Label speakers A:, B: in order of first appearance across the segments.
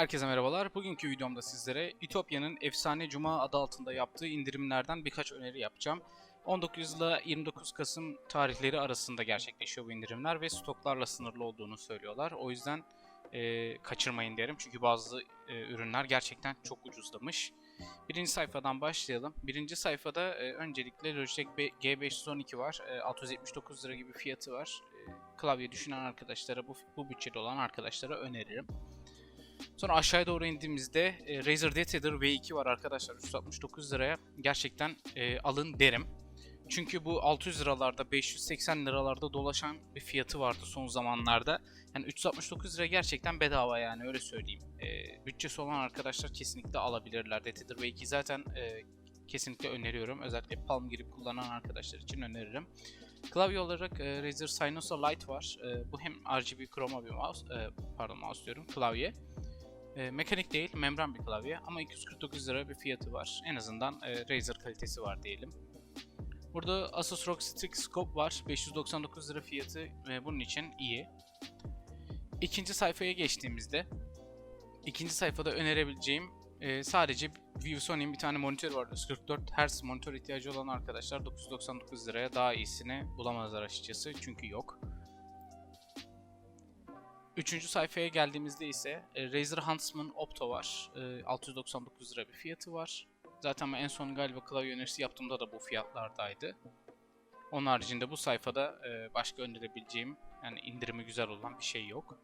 A: Herkese merhabalar. Bugünkü videomda sizlere Ütopya'nın Efsane Cuma adı altında yaptığı indirimlerden birkaç öneri yapacağım. 19 ile 29 Kasım tarihleri arasında gerçekleşiyor bu indirimler ve stoklarla sınırlı olduğunu söylüyorlar. O yüzden e, kaçırmayın derim çünkü bazı e, ürünler gerçekten çok ucuzlamış. Birinci sayfadan başlayalım. Birinci sayfada e, öncelikle Logitech B- G512 var. E, 679 lira gibi fiyatı var. E, klavye düşünen arkadaşlara, bu, bu bütçede olan arkadaşlara öneririm. Sonra aşağıya doğru indiğimizde e, Razer Deathadder V2 var arkadaşlar 369 liraya. Gerçekten e, alın derim. Çünkü bu 600 liralarda 580 liralarda dolaşan bir fiyatı vardı son zamanlarda. Yani 369 lira gerçekten bedava yani öyle söyleyeyim. E, bütçesi olan arkadaşlar kesinlikle alabilirler. Deathadder V2 zaten e, kesinlikle öneriyorum. Özellikle Palm girip kullanan arkadaşlar için öneririm. Klavye olarak e, Razer Synosa Lite var. E, bu hem RGB Chroma bir mouse, e, pardon mouse diyorum, klavye. E, mekanik değil, membran bir klavye ama 249 lira bir fiyatı var. En azından e, Razer kalitesi var diyelim. Burada Asus ROG Strix Scope var. 599 lira fiyatı ve bunun için iyi. İkinci sayfaya geçtiğimizde ikinci sayfada önerebileceğim e, sadece ViewSony'in bir tane monitörü var. 144 Hz monitör ihtiyacı olan arkadaşlar 999 liraya daha iyisini bulamazlar açıkçası çünkü yok. Üçüncü sayfaya geldiğimizde ise e, Razer Huntsman Opto var. E, 699 lira bir fiyatı var. Zaten ben en son galiba klavye önerisi yaptığımda da bu fiyatlardaydı. Onun haricinde bu sayfada e, başka önerebileceğim yani indirimi güzel olan bir şey yok.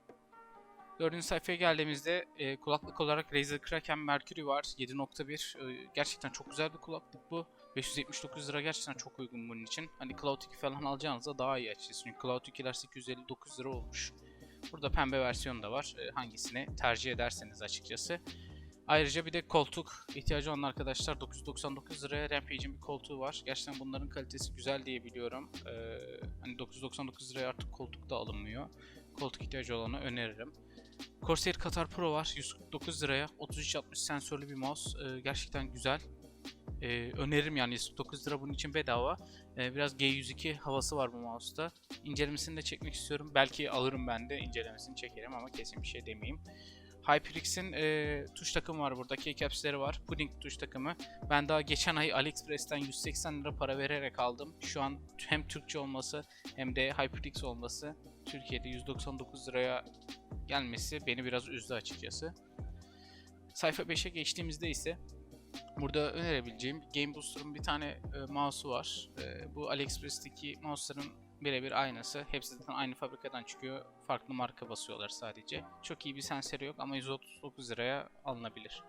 A: Dördüncü sayfaya geldiğimizde e, kulaklık olarak Razer Kraken Mercury var. 7.1 e, gerçekten çok güzel bir kulaklık bu. 579 lira gerçekten çok uygun bunun için. Hani Cloud 2 falan alacağınızda daha iyi açıkçası. Çünkü Cloud 2'ler 859 lira olmuş. Burada pembe versiyonu da var. E, hangisini tercih ederseniz açıkçası. Ayrıca bir de koltuk ihtiyacı olan arkadaşlar 999 liraya Rampage'in bir koltuğu var. Gerçekten bunların kalitesi güzel diye biliyorum. Ee, hani 999 liraya artık koltuk da alınmıyor. Koltuk ihtiyacı olanı öneririm. Corsair Qatar Pro var 149 liraya 3360 sensörlü bir mouse. Ee, gerçekten güzel. Ee, öneririm yani 149 lira bunun için bedava. Ee, biraz G102 havası var bu mouse'da. İncelemesini de çekmek istiyorum. Belki alırım ben de incelemesini çekerim ama kesin bir şey demeyeyim. HyperX'in e, tuş takımı var burada. Keycaps'leri var. Pudding tuş takımı. Ben daha geçen ay AliExpress'ten 180 lira para vererek aldım. Şu an hem Türkçe olması hem de HyperX olması Türkiye'de 199 liraya gelmesi beni biraz üzdü açıkçası. Sayfa 5'e geçtiğimizde ise burada önerebileceğim Game Booster'ın bir tane e, mouse'u var. E, bu AliExpress'teki mouse'ların birebir aynısı. Hepsi zaten aynı fabrikadan çıkıyor. Farklı marka basıyorlar sadece. Çok iyi bir sensörü yok ama 139 liraya alınabilir.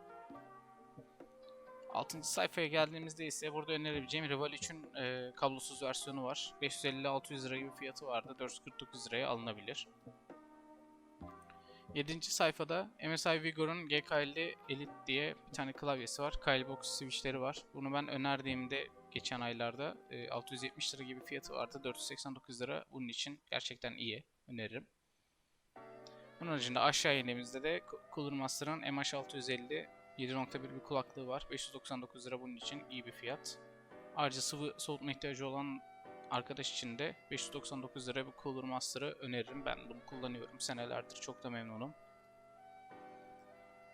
A: 6. sayfaya geldiğimizde ise burada önerebileceğim Rival 3'ün e, kablosuz versiyonu var. 550-600 lira gibi fiyatı vardı. 449 liraya alınabilir. 7. sayfada MSI Vigor'un GK50 Elite diye bir tane klavyesi var. Kylebox switchleri var. Bunu ben önerdiğimde geçen aylarda e, 670 lira gibi fiyatı vardı. 489 lira bunun için gerçekten iyi. Öneririm. Bunun haricinde aşağı indiğimizde de Cooler Master'ın MH650 7.1 bir kulaklığı var. 599 lira bunun için iyi bir fiyat. Ayrıca sıvı soğutma ihtiyacı olan arkadaş için de 599 lira bir Cooler Master'ı öneririm. Ben bunu kullanıyorum senelerdir. Çok da memnunum.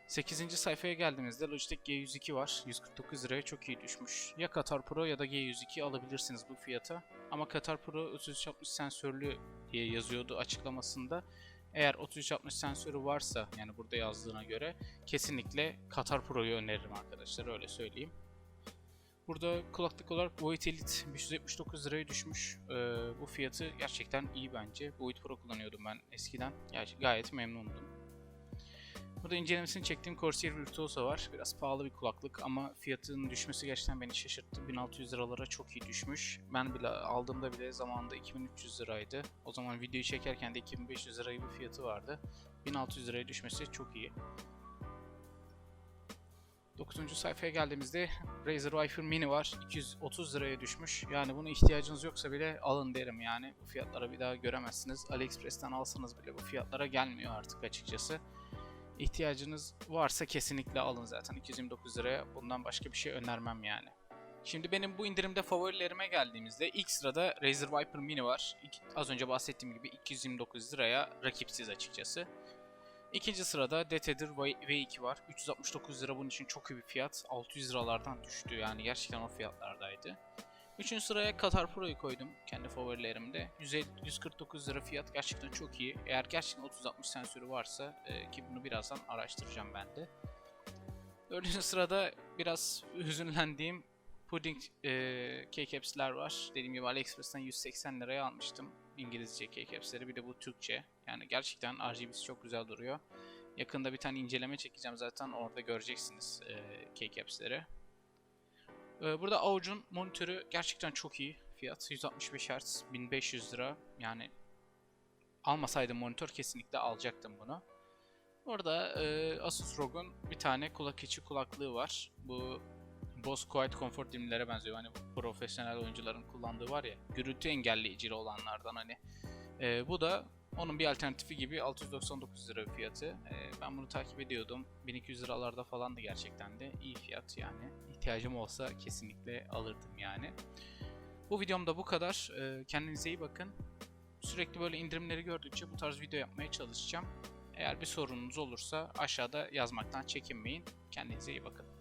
A: 8. sayfaya geldiğimizde Logitech G102 var. 149 liraya çok iyi düşmüş. Ya Qatar Pro ya da G102 alabilirsiniz bu fiyata. Ama Qatar Pro 3360 sensörlü diye yazıyordu açıklamasında. Eğer 3360 sensörü varsa yani burada yazdığına göre kesinlikle Qatar Pro'yu öneririm arkadaşlar öyle söyleyeyim. Burada kulaklık olarak Void Elite 579 liraya düşmüş. Ee, bu fiyatı gerçekten iyi bence. Void Pro kullanıyordum ben eskiden. Gerçi gayet memnundum. Burada incelemesini çektiğim Corsair Virtuoso var. Biraz pahalı bir kulaklık ama fiyatının düşmesi gerçekten beni şaşırttı. 1600 liralara çok iyi düşmüş. Ben bile aldığımda bile zamanında 2300 liraydı. O zaman videoyu çekerken de 2500 lira gibi fiyatı vardı. 1600 liraya düşmesi çok iyi. 9. sayfaya geldiğimizde Razer Viper Mini var. 230 liraya düşmüş. Yani bunu ihtiyacınız yoksa bile alın derim yani. Bu fiyatlara bir daha göremezsiniz. AliExpress'ten alsanız bile bu fiyatlara gelmiyor artık açıkçası. İhtiyacınız varsa kesinlikle alın zaten 229 liraya. Bundan başka bir şey önermem yani. Şimdi benim bu indirimde favorilerime geldiğimizde ilk sırada Razer Viper Mini var. İki- az önce bahsettiğim gibi 229 liraya rakipsiz açıkçası. İkinci sırada Detedir V2 var. 369 lira bunun için çok iyi bir fiyat. 600 liralardan düştü yani gerçekten o fiyatlardaydı. Üçüncü sıraya Qatar Pro'yu koydum kendi favorilerimde. 150 149 lira fiyat gerçekten çok iyi. Eğer gerçekten 3060 sensörü varsa e, ki bunu birazdan araştıracağım ben de. Dördüncü sırada biraz hüzünlendiğim Pudding e, keycaps'ler var. Dediğim gibi AliExpress'ten 180 liraya almıştım. İngilizce keycaps'leri bir de bu Türkçe. Yani gerçekten RGB'si çok güzel duruyor. Yakında bir tane inceleme çekeceğim zaten orada göreceksiniz e, keycaps'leri. E, burada Avuc'un monitörü gerçekten çok iyi. Fiyat 165 Hz 1500 lira. Yani almasaydım monitör kesinlikle alacaktım bunu. Orada e, Asus ROG'un bir tane kulak içi kulaklığı var. Bu Bose Quiet Comfort dinlere benziyor. Hani profesyonel oyuncuların kullandığı var ya. Gürültü engelleyicili olanlardan hani. E, bu da onun bir alternatifi gibi 699 lira fiyatı. E, ben bunu takip ediyordum. 1200 liralarda falandı gerçekten de. iyi fiyat yani. İhtiyacım olsa kesinlikle alırdım yani. Bu videom da bu kadar. E, kendinize iyi bakın. Sürekli böyle indirimleri gördükçe bu tarz video yapmaya çalışacağım. Eğer bir sorununuz olursa aşağıda yazmaktan çekinmeyin. Kendinize iyi bakın.